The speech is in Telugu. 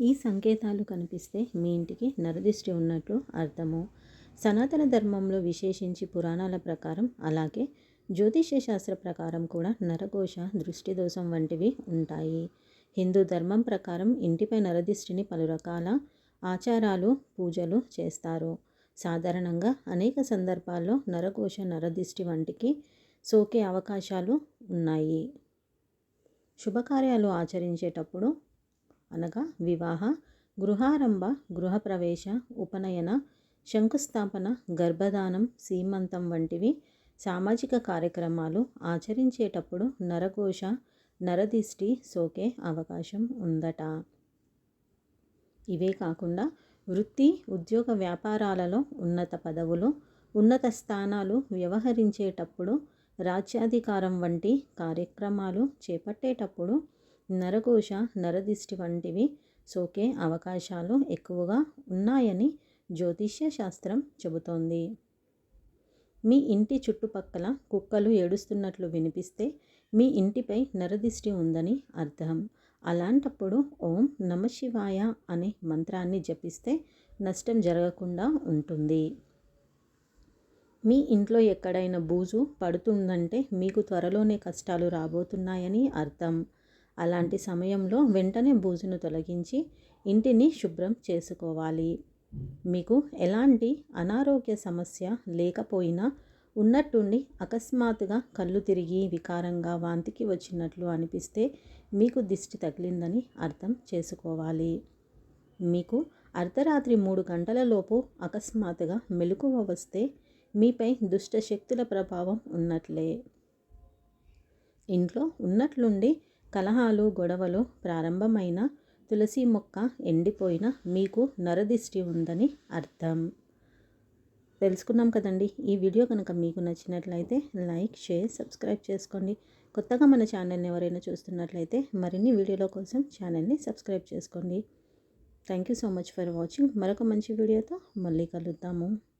ఈ సంకేతాలు కనిపిస్తే మీ ఇంటికి నరదిష్టి ఉన్నట్లు అర్థము. సనాతన ధర్మంలో విశేషించి పురాణాల ప్రకారం అలాగే జ్యోతిష్య శాస్త్ర ప్రకారం కూడా నరఘోష దృష్టి దోషం వంటివి ఉంటాయి. హిందూ ధర్మం ప్రకారం ఇంటిపై నరదిష్టిని పలు రకాల ఆచారాలు పూజలు చేస్తారు. సాధారణంగా అనేక సందర్భాల్లో నరఘోష నరదిష్టి వంటికి సోకే అవకాశాలు ఉన్నాయి. శుభకార్యాలు ఆచరించేటప్పుడు అనగా వివాహ గృహారంభ గృహప్రవేశ ఉపనయన శంకుస్థాపన గర్భధానం సీమంతం వంటివి సామాజిక కార్యక్రమాలు ఆచరించేటప్పుడు నరఘోష నరదిష్టి సోకే అవకాశం ఉందట. ఇవే కాకుండా వృత్తి ఉద్యోగ వ్యాపారాలలో ఉన్నత పదవులు ఉన్నత స్థానాలు వ్యవహరించేటప్పుడు రాజ్యాధికారం వంటి కార్యక్రమాలు చేపట్టేటప్పుడు నరఘోష నరదిష్టి వంటివి సోకే అవకాశాలు ఎక్కువగా ఉన్నాయని జ్యోతిష్య శాస్త్రం చెబుతోంది. మీ ఇంటి చుట్టుపక్కల కుక్కలు ఏడుస్తున్నట్లు వినిపిస్తే మీ ఇంటిపై నరదిష్టి ఉందని అర్థం. అలాంటప్పుడు ఓం నమశివాయ అనే మంత్రాన్ని జపిస్తే నష్టం జరగకుండా ఉంటుంది. మీ ఇంట్లో ఎక్కడైనా బూజు పడుతుందంటే మీకు త్వరలోనే కష్టాలు రాబోతున్నాయని అర్థం. అలాంటి సమయంలో వెంటనే బూజును తొలగించి ఇంటిని శుభ్రం చేసుకోవాలి. మీకు ఎలాంటి అనారోగ్య సమస్య లేకపోయినా ఉన్నట్టుండి అకస్మాత్తుగా కళ్ళు తిరిగి వికారంగా వాంతికి వచ్చినట్లు అనిపిస్తే మీకు దిష్టి తగిలిందని అర్థం చేసుకోవాలి. మీకు అర్ధరాత్రి మూడు గంటలలోపు అకస్మాత్తుగా మెలకువ వస్తే మీపై దుష్ట శక్తుల ప్రభావం ఉన్నట్లే. ఇంట్లో ఉన్నట్లుండి కలహాలు గొడవలు ప్రారంభమైన తులసి మొక్క ఎండిపోయిన మీకు నరదిష్టి ఉందని అర్థం. తెలుసుకున్నాం కదండి. ఈ వీడియో కనుక మీకు నచ్చినట్లయితే లైక్ షేర్ సబ్స్క్రైబ్ చేసుకోండి. కొత్తగా మన ఛానల్ని ఎవరైనా చూస్తున్నట్లయితే మరిన్ని వీడియోల కోసం ఛానల్ని సబ్స్క్రైబ్ చేసుకోండి. Thank you so much for watching. మరొక మంచి వీడియోతో మళ్ళీ కలుద్దాము.